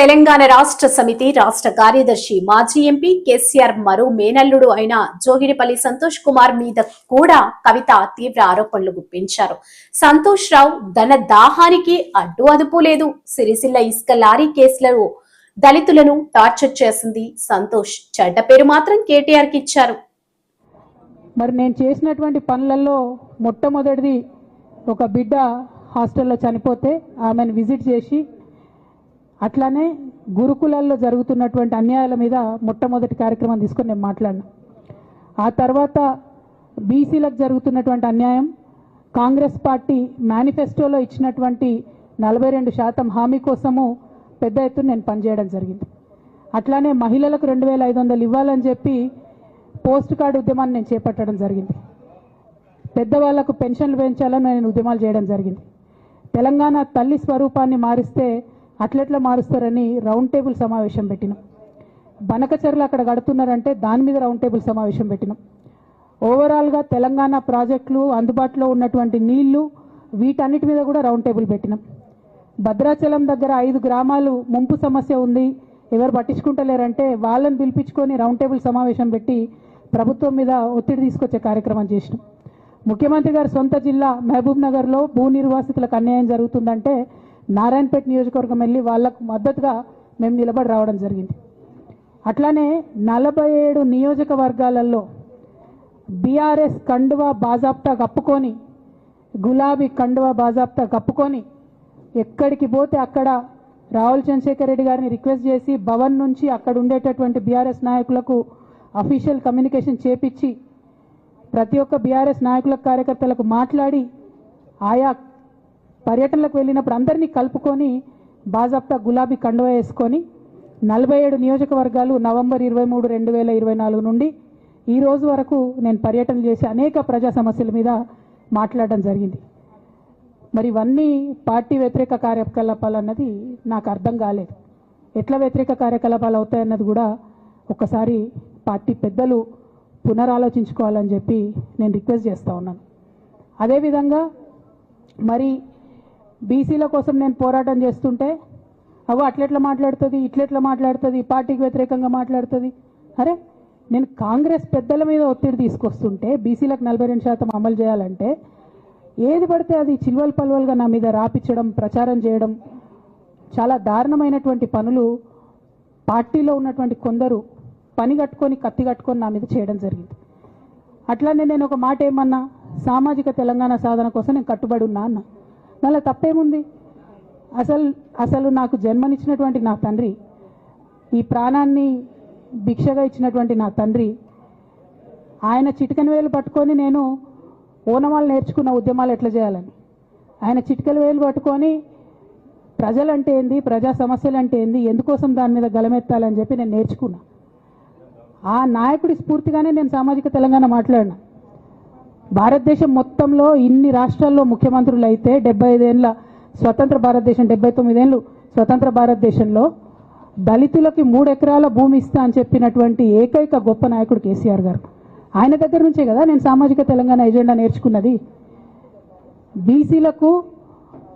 తెలంగాణ రాష్ట్ర సమితి రాష్ట్ర కార్యదర్శి మాజీ ఎంపీ కేసీఆర్ మరో మేనల్లుడు అయిన జోగినిపల్లి సంతోష్ కుమార్ మీద కూడా కవిత తీవ్ర ఆరోపణలు గుప్పించారు. సంతోష్ రావు ధన దాహానికి అడ్డు అదుపు లేదు. సిరిసిల్ల ఇసుక లారీ కేసులలో దళితులను టార్చర్ చేసింది సంతోష్. చెడ్డ పేరు మాత్రం కేటీఆర్కి ఇచ్చారు. మరి నేను చేసినటువంటి పనులలో మొట్టమొదటిది ఒక బిడ్డ హాస్టల్లో చనిపోతే ఆమెను విజిట్ చేసి అట్లానే గురుకులాల్లో జరుగుతున్నటువంటి అన్యాయాల మీద మొట్టమొదటి కార్యక్రమం తీసుకొని నేను మాట్లాడినా. ఆ తర్వాత బీసీలకు జరుగుతున్నటువంటి అన్యాయం కాంగ్రెస్ పార్టీ మేనిఫెస్టోలో ఇచ్చినటువంటి నలభై రెండు శాతం హామీ కోసము పెద్ద ఎత్తున నేను పనిచేయడం జరిగింది. అట్లానే మహిళలకు రెండు వేల ఐదు వందలు ఇవ్వాలని చెప్పి పోస్ట్ కార్డు ఉద్యమాన్ని నేను చేపట్టడం జరిగింది. పెద్దవాళ్ళకు పెన్షన్లు పెంచాలని నేను ఉద్యమాలు చేయడం జరిగింది. తెలంగాణ తల్లి స్వరూపాన్ని మారిస్తే అట్లెట్లా మారుస్తారని రౌండ్ టేబుల్ సమావేశం పెట్టినాం. బనకచర్లు అక్కడ కడుతున్నారంటే దాని మీద రౌండ్ టేబుల్ సమావేశం పెట్టినాం. ఓవరాల్గా తెలంగాణ ప్రాజెక్టులు అందుబాటులో ఉన్నటువంటి నీళ్ళు వీటన్నిటి మీద కూడా రౌండ్ టేబుల్ పెట్టినాం. భద్రాచలం దగ్గర ఐదు గ్రామాలు ముంపు సమస్య ఉంది. ఎవరు పట్టించుకుంటలేరంటే వాళ్ళని పిలిపించుకొని రౌండ్ టేబుల్ సమావేశం పెట్టి ప్రభుత్వం మీద ఒత్తిడి తీసుకొచ్చే కార్యక్రమం చేసినాం. ముఖ్యమంత్రి గారి సొంత జిల్లా మహబూబ్ నగర్లో భూ నిర్వాసితులకు అన్యాయం జరుగుతుందంటే నారాయణపేట నియోజకవర్గం వెళ్ళి వాళ్ళకు మద్దతుగా మేము నిలబడి రావడం జరిగింది. అట్లానే నలభై ఏడు నియోజకవర్గాలలో బీఆర్ఎస్ కండువా బాజాప్తా కప్పుకొని గులాబీ కండువా బాజాప్తా కప్పుకొని ఎక్కడికి పోతే అక్కడ రాహుల్ చంద్రశేఖర్ రెడ్డి గారిని రిక్వెస్ట్ చేసి భవన్ నుంచి అక్కడ ఉండేటటువంటి బీఆర్ఎస్ నాయకులకు అఫీషియల్ కమ్యూనికేషన్ చేపించి ప్రతి ఒక్క బీఆర్ఎస్ నాయకులకు కార్యకర్తలకు మాట్లాడి ఆయా పర్యటనలకు వెళ్ళినప్పుడు అందరినీ కలుపుకొని బాజాప్తా గులాబీ కండువ వేసుకొని నలభై ఏడు నియోజకవర్గాలు నవంబర్ ఇరవై మూడు రెండు వేల ఇరవై నాలుగు నుండి ఈ రోజు వరకు నేను పర్యటన చేసి అనేక ప్రజా సమస్యల మీద మాట్లాడడం జరిగింది. మరి ఇవన్నీ పార్టీ వ్యతిరేక కార్యకలాపాలు అన్నది నాకు అర్థం కాలేదు. ఎట్లా వ్యతిరేక కార్యకలాపాలు అవుతాయన్నది కూడా ఒకసారి పార్టీ పెద్దలు పునరాలోచించుకోవాలని చెప్పి నేను రిక్వెస్ట్ చేస్తూ ఉన్నాను. అదేవిధంగా మరి బీసీల కోసం నేను పోరాటం చేస్తుంటే అవు అట్లెట్లా మాట్లాడుతుంది? ఇట్లెట్లా మాట్లాడుతుంది? పార్టీకి వ్యతిరేకంగా మాట్లాడుతుంది? అరే నేను కాంగ్రెస్ పెద్దల మీద ఒత్తిడి తీసుకొస్తుంటే బీసీలకు నలభై రెండు శాతం అమలు చేయాలంటే ఏది పడితే అది చిల్వల్ పల్వల్గా నా మీద రాపించడం ప్రచారం చేయడం చాలా దారుణమైనటువంటి పనులు పార్టీలో ఉన్నటువంటి కొందరు పని కట్టుకొని కత్తి కట్టుకొని నా మీద చేయడం జరిగింది. అట్లానే నేను ఒక మాట ఏమన్నా సామాజిక తెలంగాణ సాధన కోసం నేను కట్టుబడి ఉన్నా అన్న. దానిలో తప్పేముంది? అసలు అసలు నాకు జన్మనిచ్చినటువంటి నా తండ్రి ఈ ప్రాణాన్ని భిక్షగా ఇచ్చినటువంటి నా తండ్రి ఆయన చిటికని వేలు పట్టుకొని నేను ఓనమాలు నేర్చుకున్న ఉద్యమాలు ఎట్లా చేయాలని? ఆయన చిటికల వేలు పట్టుకొని ప్రజలంటే ఏంది ప్రజా సమస్యలు అంటే ఏంది ఎందుకోసం దాని మీద గలమెత్తాలని చెప్పి నేను నేర్చుకున్నా. ఆ నాయకుడి స్ఫూర్తిగానే నేను సామాజిక తెలంగాణ మాట్లాడినా. భారతదేశం మొత్తంలో ఇన్ని రాష్ట్రాల్లో ముఖ్యమంత్రులు అయితే డెబ్బై ఐదేళ్ళ స్వతంత్ర భారతదేశం డెబ్బై తొమ్మిదేళ్ళు స్వతంత్ర భారతదేశంలో దళితులకి మూడు ఎకరాల భూమి ఇస్తా అని చెప్పినటువంటి ఏకైక గొప్ప నాయకుడు కేసీఆర్ గారు. ఆయన దగ్గర నుంచే కదా నేను సామాజిక తెలంగాణ ఎజెండా నేర్చుకున్నది. బీసీలకు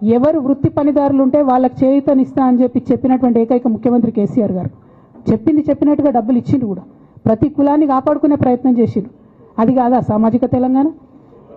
ఎవరు వృత్తి పనిదారులు ఉంటే వాళ్ళకి చేయుతనిస్తా అని చెప్పి చెప్పినటువంటి ఏకైక ముఖ్యమంత్రి కేసీఆర్ గారు. చెప్పింది చెప్పినట్టుగా డబ్బులు ఇచ్చిండు కూడా. ప్రతి కులాన్ని కాపాడుకునే ప్రయత్నం చేసిండు. అది కాదా సామాజిక తెలంగాణ?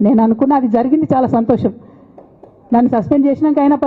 నేను అనుకున్న అది జరిగింది చాలా సంతోషం. నన్ను సస్పెండ్ చేసినాక అయినా